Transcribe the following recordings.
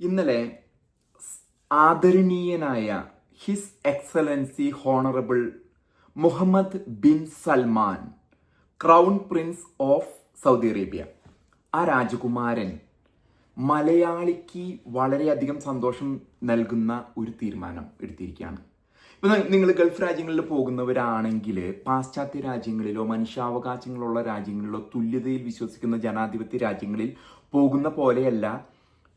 ഇന്നലെ ആദരണീയനായ his excellency honourable Mohammed bin Salman crown prince of Saudi Arabia. ആ രാജകുമാരൻ മലയാളിക്ക് വളരെയധികം സന്തോഷം നൽകുന്ന ഒരു തീരുമാനം എടുത്തിരിക്കുകയാണ്. ഇപ്പൊ നിങ്ങൾ ഗൾഫ് രാജ്യങ്ങളിൽ പോകുന്നവരാണെങ്കിൽ പാശ്ചാത്യ രാജ്യങ്ങളിലോ മനുഷ്യാവകാശങ്ങളുള്ള രാജ്യങ്ങളിലോ തുല്യതയിൽ വിശ്വസിക്കുന്ന ജനാധിപത്യ രാജ്യങ്ങളിൽ പോകുന്ന പോലെയല്ല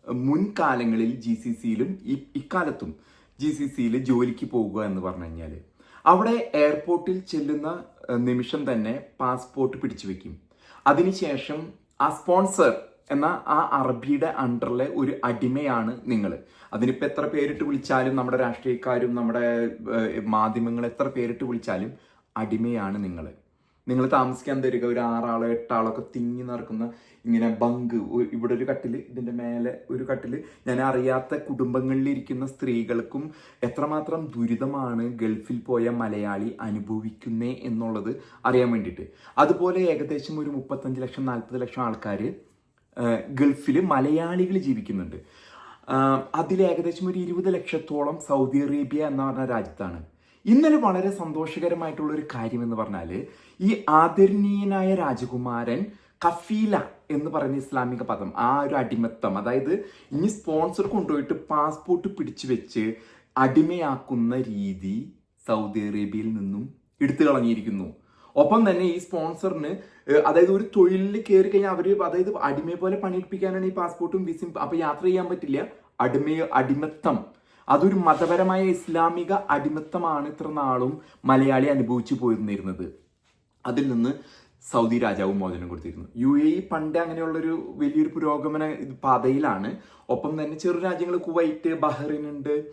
മുൻകാലങ്ങളിൽ ജി സി സിയിലും ഇക്കാലത്തും ജി സി സിയിൽ ജോലിക്ക് പോകുക എന്ന് പറഞ്ഞു കഴിഞ്ഞാൽ അവിടെ എയർപോർട്ടിൽ ചെല്ലുന്ന നിമിഷം തന്നെ പാസ്പോർട്ട് പിടിച്ചു വെക്കും. അതിനുശേഷം ആ സ്പോൺസർ എന്ന ആ അറബിയുടെ അണ്ടറിലെ ഒരു അടിമയാണ് നിങ്ങൾ അതിനിപ്പോൾ എത്ര പേരിട്ട് വിളിച്ചാലും നമ്മുടെ രാഷ്ട്രീയക്കാരും നമ്മുടെ മാധ്യമങ്ങൾ എത്ര പേരിട്ട് വിളിച്ചാലും അടിമയാണ് നിങ്ങൾ നിങ്ങൾ താമസിക്കാൻ തരിക. ഒരു ആറാളോ എട്ടാളൊക്കെ തിങ്ങി നടക്കുന്ന ഇങ്ങനെ ബങ്ക്. ഇവിടെ ഒരു കട്ടിൽ ഇതിന്റെ മേലെ ഒരു കട്ടിൽ ഞാൻ അറിയാത്ത കുടുംബങ്ങളിലിരിക്കുന്ന സ്ത്രീകൾക്കും എത്രമാത്രം ദുരിതമാണ് ഗൾഫിൽ പോയ മലയാളി അനുഭവിക്കുന്നേ എന്നുള്ളത് അറിയാൻ വേണ്ടിയിട്ട്. അതുപോലെ ഏകദേശം ഒരു മുപ്പത്തഞ്ച് ലക്ഷം നാൽപ്പത് ലക്ഷം ആൾക്കാർ ഗൾഫിൽ മലയാളികൾ ജീവിക്കുന്നുണ്ട്. അതിൽ ഏകദേശം ഒരു ഇരുപത് ലക്ഷത്തോളം സൗദി അറേബ്യ എന്ന് പറഞ്ഞ രാജ്യത്താണ്. ഇന്നലെ വളരെ സന്തോഷകരമായിട്ടുള്ള ഒരു കാര്യം എന്ന് പറഞ്ഞാൽ ഈ ആദരണീയനായ രാജകുമാരൻ കഫീല എന്ന് പറയുന്ന ഇസ്ലാമിക പദം ആ ഒരു അടിമത്തം. അതായത് ഇനി സ്പോൺസർ കൊണ്ടുപോയിട്ട് പാസ്പോർട്ട് പിടിച്ചു വെച്ച് അടിമയാക്കുന്ന രീതി സൗദി അറേബ്യയിൽ നിന്നും എടുത്തു കളഞ്ഞിരിക്കുന്നു. ഒപ്പം തന്നെ ഈ സ്പോൺസറിന് അതായത് ഒരു തൊഴിലിൽ കയറി കഴിഞ്ഞാൽ അവർ അതായത് അടിമയെ പോലെ പണിയെടുപ്പിക്കാനാണ് ഈ പാസ്പോർട്ടും വിസയും അപ്പൊ യാത്ര ചെയ്യാൻ പറ്റില്ല. അടിമ അടിമത്തം. അതൊരു മതപരമായ ഇസ്ലാമിക അടിമത്തമാണ് ഇത്ര നാളും മലയാളി അനുഭവിച്ചു പോയിരുന്നിരുന്നത്. അതിൽ നിന്ന് സൗദി രാജാവ് മോചനം കൊടുത്തിരുന്നു. യു എ ഇ പണ്ട് അങ്ങനെയുള്ളൊരു വലിയൊരു പുരോഗമന പാതയിലാണ്. ഒപ്പം തന്നെ ചെറു രാജ്യങ്ങൾ കുവൈറ്റ് ബഹ്റിൻ ഉണ്ട്.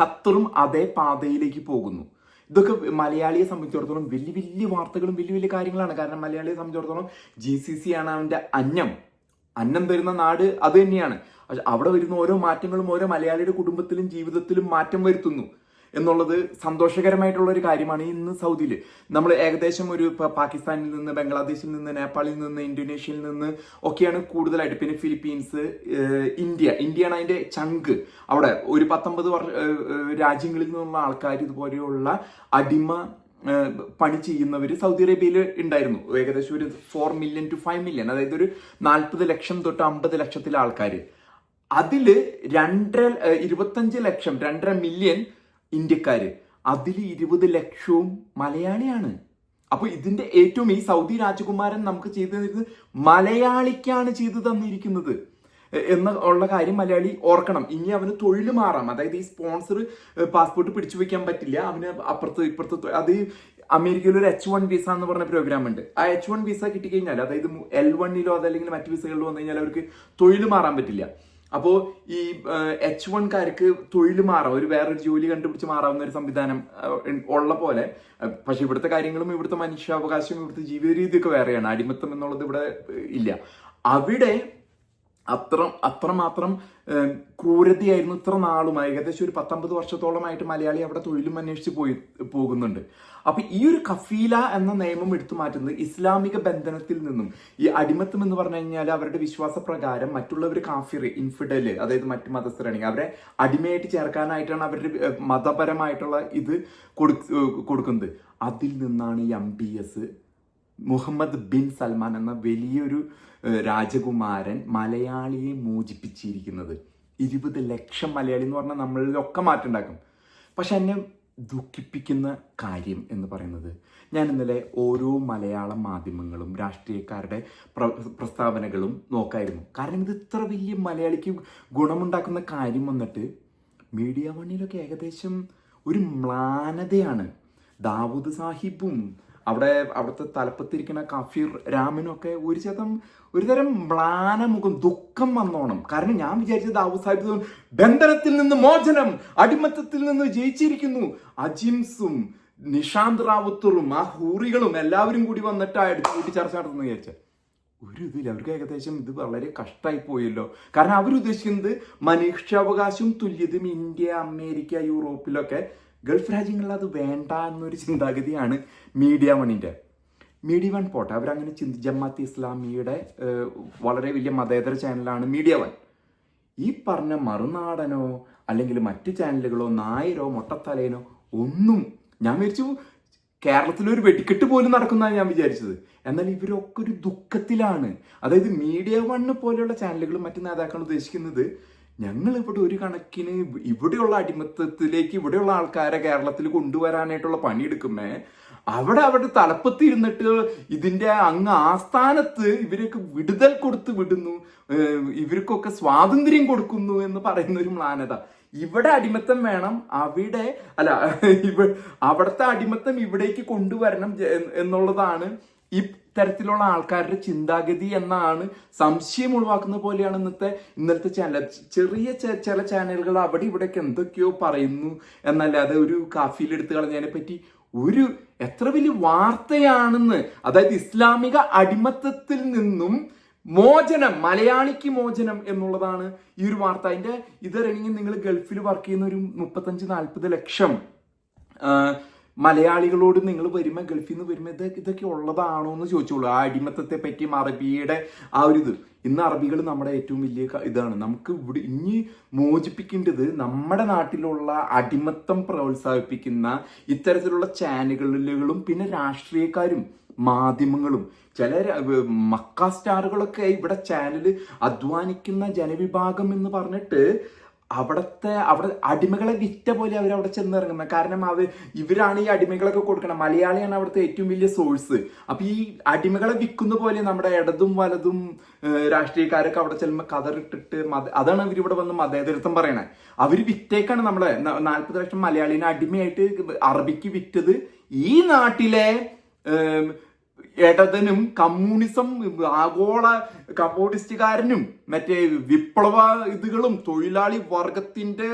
ഖത്തറും അതേ പാതയിലേക്ക് പോകുന്നു. ഇതൊക്കെ മലയാളിയെ സംബന്ധിച്ചിടത്തോളം വലിയ വലിയ വാർത്തകളും വലിയ വലിയ കാര്യങ്ങളാണ്. കാരണം മലയാളിയെ സംബന്ധിച്ചിടത്തോളം ജി സി സി ആണ് അവന്റെ അന്നം. അന്നം തരുന്ന നാട് അത് തന്നെയാണ്. പക്ഷെ അവിടെ വരുന്ന ഓരോ മാറ്റങ്ങളും ഓരോ മലയാളിയുടെ കുടുംബത്തിലും ജീവിതത്തിലും മാറ്റം വരുത്തുന്നു എന്നുള്ളത് സന്തോഷകരമായിട്ടുള്ള ഒരു കാര്യമാണ് ഇന്ന് സൗദിയിൽ നമ്മൾ ഏകദേശം ഒരു പാകിസ്ഥാനിൽ നിന്ന് ബംഗ്ലാദേശിൽ നിന്ന് നേപ്പാളിൽ നിന്ന് ഇന്തോനേഷ്യയിൽ നിന്ന് ഒക്കെയാണ് കൂടുതലായിട്ട്. പിന്നെ ഫിലിപ്പീൻസ് ഇന്ത്യ. ഇന്ത്യയാണ് അതിന്റെ ചങ്ക്. അവിടെ ഒരു പത്തൊമ്പത് വർഷ രാജ്യങ്ങളിൽ നിന്നുള്ള ആൾക്കാർ ഇതുപോലെയുള്ള അടിമ പണി ചെയ്യുന്നവർ സൗദി അറേബ്യയിൽ ഉണ്ടായിരുന്നു. ഏകദേശം ഒരു four million two five million അതായത് ഒരു നാൽപ്പത് ലക്ഷം തൊട്ട് അമ്പത് ലക്ഷത്തിലെ ആൾക്കാർ അതിൽ രണ്ടര ഇരുപത്തഞ്ച് ലക്ഷം രണ്ടര മില്യൺ ഇന്ത്യക്കാർ അതിൽ ഇരുപത് ലക്ഷവും മലയാളിയാണ്. അപ്പോൾ ഇതിന്റെ ഏറ്റവും ഈ സൗദി രാജകുമാരൻ നമുക്ക് ചെയ്തു തന്നിരുന്നത് മലയാളിക്കാണ് ചെയ്തു തന്നിരിക്കുന്നത്. എന്ന് ഉള്ള കാര്യം മലയാളി ഓർക്കണം. ഇനി അവന് തൊഴിൽ മാറാം. അതായത് ഈ സ്പോൺസർ പാസ്പോർട്ട് പിടിച്ചു വെക്കാൻ പറ്റില്ല. അവന് അപ്പുറത്ത് ഇപ്പുറത്ത് അത് അമേരിക്കയിൽ ഒരു എച്ച് വൺ വിസ എന്ന് പറഞ്ഞ പ്രോഗ്രാം ഉണ്ട്. ആ എച്ച് വൺ വിസ കിട്ടിക്കഴിഞ്ഞാൽ അതായത് എൽ വണ്ണിലോ അതല്ലെങ്കിൽ മറ്റു വിസകളിലോ വന്നു കഴിഞ്ഞാൽ അവർക്ക് തൊഴിൽ മാറാൻ പറ്റില്ല. അപ്പോൾ ഈ എച്ച് വൺകാർക്ക് തൊഴിൽ മാറാം. ഒരു വേറൊരു ജോലി കണ്ടുപിടിച്ച് മാറാവുന്ന ഒരു സംവിധാനം ഉള്ള പോലെ. പക്ഷെ ഇവിടുത്തെ കാര്യങ്ങളും ഇവിടുത്തെ മനുഷ്യാവകാശവും ഇവിടുത്തെ ജീവിത രീതിയൊക്കെ വേറെയാണ്. അടിമത്തം എന്നുള്ളത് ഇവിടെ ഇല്ല. അവിടെ അത്ര അത്രമാത്രം ക്രൂരതയായിരുന്നു ഇത്ര നാളും. ഏകദേശം ഒരു പത്തൊമ്പത് വർഷത്തോളമായിട്ട് മലയാളി അവിടെ തൊഴിലും അന്വേഷിച്ച് പോയി പോകുന്നുണ്ട്. അപ്പൊ ഈ ഒരു കഫീല എന്ന നിയമം എടുത്തു മാറ്റുന്നത് ഇസ്ലാമിക ബന്ധനത്തിൽ നിന്നും ഈ അടിമത്തം എന്ന് പറഞ്ഞു കഴിഞ്ഞാൽ അവരുടെ വിശ്വാസപ്രകാരം മറ്റുള്ളവർ കാഫിർ ഇൻഫിഡൽ അതായത് മറ്റ് മതസ്ഥരാണെങ്കിൽ അവരെ അടിമയായിട്ട് ചേർക്കാനായിട്ടാണ് അവരുടെ മതപരമായിട്ടുള്ള ഇത് കൊടു- കൊടുക്കുന്നത്. അതിൽ നിന്നാണ് ഈ എം മുഹമ്മദ് ബിൻ സൽമാൻ എന്ന വലിയൊരു രാജകുമാരൻ മലയാളിയെ മോചിപ്പിച്ചിരിക്കുന്നത്. ഇരുപത് ലക്ഷം മലയാളി എന്ന് പറഞ്ഞാൽ നമ്മളിലൊക്കെ മാറ്റം ഉണ്ടാക്കും പക്ഷെ എന്നെ ദുഃഖിപ്പിക്കുന്ന കാര്യം എന്ന് പറയുന്നത് ഞാൻ ഇന്നലെ ഓരോ മലയാള മാധ്യമങ്ങളും രാഷ്ട്രീയക്കാരുടെ പ്ര പ്രസ്താവനകളും നോക്കായിരുന്നു. കാരണം ഇത് ഇത്ര വലിയ മലയാളിക്ക് ഗുണമുണ്ടാക്കുന്ന കാര്യം വന്നിട്ട് മീഡിയ വണ്ണിലൊക്കെ ഏകദേശം ഒരു മ്ലാനതയാണ്. ദാവൂദ് സാഹിബും അവിടെ അവിടുത്തെ തലപ്പത്തിരിക്കുന്ന കഫീർ രാമനൊക്കെ ഒരു ശതം ഒരു തരം മ്ലാനമുഖം ദുഃഖം വന്നോണം. കാരണം ഞാൻ വിചാരിച്ചത് സാഹിബ് ബന്ധനത്തിൽ നിന്ന് മോചനം അടിമത്തത്തിൽ നിന്ന് ജയിച്ചിരിക്കുന്നു. അജിംസും നിഷാന്ത് റാവുത്തറും ആ ഹൂറികളും എല്ലാവരും കൂടി വന്നിട്ട് കൂട്ടി ചർച്ച നടത്തുന്നു വിചാരിച്ച. ഒരു ഇതിൽ അവർക്ക് ഏകദേശം ഇത് വളരെ കഷ്ടമായി പോയല്ലോ. കാരണം അവരുദ്ദേശിക്കുന്നത് മനുഷ്യാവകാശവും തുല്യതും ഇന്ത്യ അമേരിക്ക യൂറോപ്പിലൊക്കെ ഗൾഫ് രാജ്യങ്ങളിൽ അത് വേണ്ട എന്നൊരു ചിന്താഗതിയാണ് മീഡിയ വണിന്റെ മീഡിയ വൺ പോട്ടെ അവരങ്ങനെ ചിന്തി ജമാഅത്ത് ഇസ്ലാമിയുടെ വളരെ വലിയ മതേതര ചാനലാണ് മീഡിയ വൺ. ഈ പറഞ്ഞ മറുനാടനോ അല്ലെങ്കിൽ മറ്റ് ചാനലുകളോ നായരോ മൊട്ടത്തലേനോ ഒന്നും ഞാൻ വിചാരിച്ചു കേരളത്തിലൊരു വെടിക്കെട്ട് പോലും നടക്കുന്നതാണ് ഞാൻ വിചാരിച്ചത്. എന്നാൽ ഇവരൊക്കെ ഒരു ദുഃഖത്തിലാണ്. അതായത് മീഡിയ വണ്ണ് പോലെയുള്ള ചാനലുകളും മറ്റു നേതാക്കളും ഉദ്ദേശിക്കുന്നത് ഞങ്ങൾ ഇവിടെ ഒരു കണക്കിന് ഇവിടെയുള്ള അടിമത്തത്തിലേക്ക് ഇവിടെയുള്ള ആൾക്കാരെ കേരളത്തിൽ കൊണ്ടുവരാനായിട്ടുള്ള പണിയെടുക്കുമേ. അവിടെ അവിടെ തലപ്പത്തിരുന്നിട്ട് ഇതിന്റെ അങ്ങ് ആസ്ഥാനത്ത് ഇവരൊക്കെ വിടുതൽ കൊടുത്ത് വിടുന്നു ഇവർക്കൊക്കെ സ്വാതന്ത്ര്യം കൊടുക്കുന്നു എന്ന് പറയുന്ന ഒരു മ്ലാനത. ഇവിടെ അടിമത്തം വേണം അവിടെ അല്ല ഇവ അവിടുത്തെ അടിമത്തം ഇവിടേക്ക് കൊണ്ടുവരണം എന്നുള്ളതാണ് ഈ തരത്തിലുള്ള ആൾക്കാരുടെ ചിന്താഗതി എന്നാണ് സംശയം ഉളവാക്കുന്ന പോലെയാണ് ഇന്നത്തെ ഇന്നലത്തെ ചാനൽ ചെറിയ ചില ചാനലുകൾ അവിടെ ഇവിടെയൊക്കെ എന്തൊക്കെയോ പറയുന്നു എന്നല്ലാതെ ഒരു കാഫിയിൽ എടുത്തു കളഞ്ഞതിനെ പറ്റി ഒരു എത്ര വലിയ വാർത്തയാണെന്ന് അതായത് ഇസ്ലാമിക അടിമത്തത്തിൽ നിന്നും മോചനം മലയാളിക്ക് മോചനം എന്നുള്ളതാണ് ഈ ഒരു വാർത്ത. അതിന്റെ ഇതറിയണമെങ്കിൽ നിങ്ങൾ ഗൾഫിൽ വർക്ക് ചെയ്യുന്ന ഒരു മുപ്പത്തഞ്ച് നാൽപ്പത് ലക്ഷം മലയാളികളോട് നിങ്ങൾ വരുമ്പോൾ ഗൾഫിൽ നിന്ന് വരുമ്പോൾ ഇത് ഇതൊക്കെ ഉള്ളതാണോ എന്ന് ചോദിച്ചോളൂ. ആ അടിമത്തത്തെ പറ്റിയും അറബിയുടെ ആ ഒരു ഇത്. ഇന്ന് അറബികൾ നമ്മുടെ ഏറ്റവും വലിയ ഇതാണ്. നമുക്ക് ഇവിടെ ഇനി മോചിപ്പിക്കേണ്ടത് നമ്മുടെ നാട്ടിലുള്ള അടിമത്തം പ്രോത്സാഹിപ്പിക്കുന്ന ഇത്തരത്തിലുള്ള ചാനലുകളും പിന്നെ രാഷ്ട്രീയക്കാരും മാധ്യമങ്ങളും. ചില മക്ക സ്റ്റാറുകളൊക്കെ ഇവിടെ ചാനൽ അധ്വാനിക്കുന്ന ജനവിഭാഗം എന്ന് പറഞ്ഞിട്ട് അവിടുത്തെ അവിടെ അടിമകളെ വിറ്റ പോലെ അവർ അവിടെ ചെന്നിറങ്ങുന്നത്. കാരണം അവർ ഇവരാണ് ഈ അടിമകളൊക്കെ കൊടുക്കണം മലയാളിയാണ് അവിടുത്തെ ഏറ്റവും വലിയ സോഴ്സ് അപ്പൊ ഈ അടിമകളെ വിൽക്കുന്ന പോലെ നമ്മുടെ ഇടതും വലതും രാഷ്ട്രീയക്കാരൊക്കെ അവിടെ ചെല്ലുമ്പോൾ കതറിട്ടിട്ട് മത അതാണ് ഇവർ ഇവിടെ വന്ന് മതേതരത്വം പറയണേ. അവർ വിറ്റേക്കാണ് നമ്മളെ നാൽപ്പത് ലക്ഷം മലയാളിനെ അടിമയായിട്ട് അറബിക്ക് വിറ്റത് ഈ നാട്ടിലെ ഇടതനും കമ്മ്യൂണിസം ആഗോള കമ്മ്യൂണിസ്റ്റുകാരനും മറ്റേ വിപ്ലവ ഇതുകളും തൊഴിലാളി വർഗത്തിന്റെ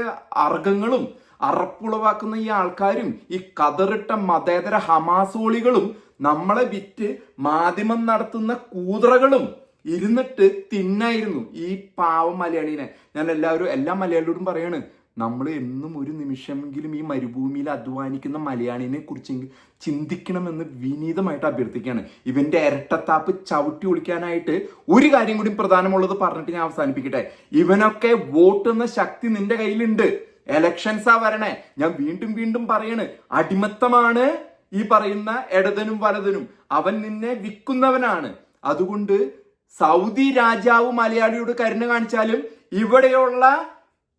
അർഗങ്ങളും അറപ്പുളവാക്കുന്ന ഈ ആൾക്കാരും ഈ കതറിട്ട മതേതര ഹമാസോളികളും നമ്മളെ വിറ്റ് മാധ്യമം നടത്തുന്ന കൂതറകളും ഇരുന്നിട്ട് തിന്നായിരുന്നു. ഈ പാവം മലയാളീനെ. ഞാൻ എല്ലാവരും എല്ലാ മലയാളിയോടും പറയാണ് നമ്മൾ എന്നും ഒരു നിമിഷമെങ്കിലും ഈ മരുഭൂമിയിൽ അധ്വാനിക്കുന്ന മലയാളിനെ കുറിച്ച് ചിന്തിക്കണമെന്ന് വിനീതമായിട്ട് അഭ്യർത്ഥിക്കുകയാണ്. ഇവന്റെ ഇരട്ടത്താപ്പ് ചവിട്ടി ഒളിക്കാനായിട്ട് ഒരു കാര്യം കൂടി പ്രധാനമുള്ളത് പറഞ്ഞിട്ട് ഞാൻ അവസാനിപ്പിക്കട്ടെ. ഇവനൊക്കെ വോട്ട് എന്ന ശക്തി നിന്റെ കയ്യിലുണ്ട്. എലക്ഷൻസാ വരണേ. ഞാൻ വീണ്ടും വീണ്ടും പറയണ് അടിമത്തമാണ് ഈ പറയുന്ന ഇടതനും വലതനും. അവൻ നിന്നെ വിൽക്കുന്നവനാണ്. അതുകൊണ്ട് സൗദി രാജാവ് മലയാളിയോട് കരുണ കാണിച്ചാലും ഇവിടെയുള്ള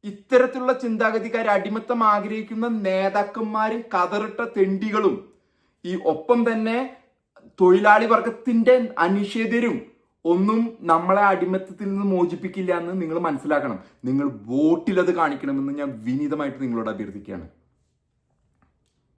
ഇത്തരത്തിലുള്ള ചിന്താഗതിക്കാർ അടിമത്തം ആഗ്രഹിക്കുന്ന നേതാക്കന്മാരും കതറിട്ട തെണ്ടികളും ഈ ഒപ്പം തന്നെ തൊഴിലാളി വർഗത്തിന്റെ അനിഷേധരും ഒന്നും നമ്മളെ അടിമത്തത്തിൽ നിന്ന് മോചിപ്പിക്കില്ല എന്ന് നിങ്ങൾ മനസ്സിലാക്കണം. നിങ്ങൾ വോട്ടിൽ അത് കാണിക്കണമെന്ന് ഞാൻ വിനീതമായിട്ട് നിങ്ങളോട് അഭ്യർത്ഥിക്കുകയാണ്.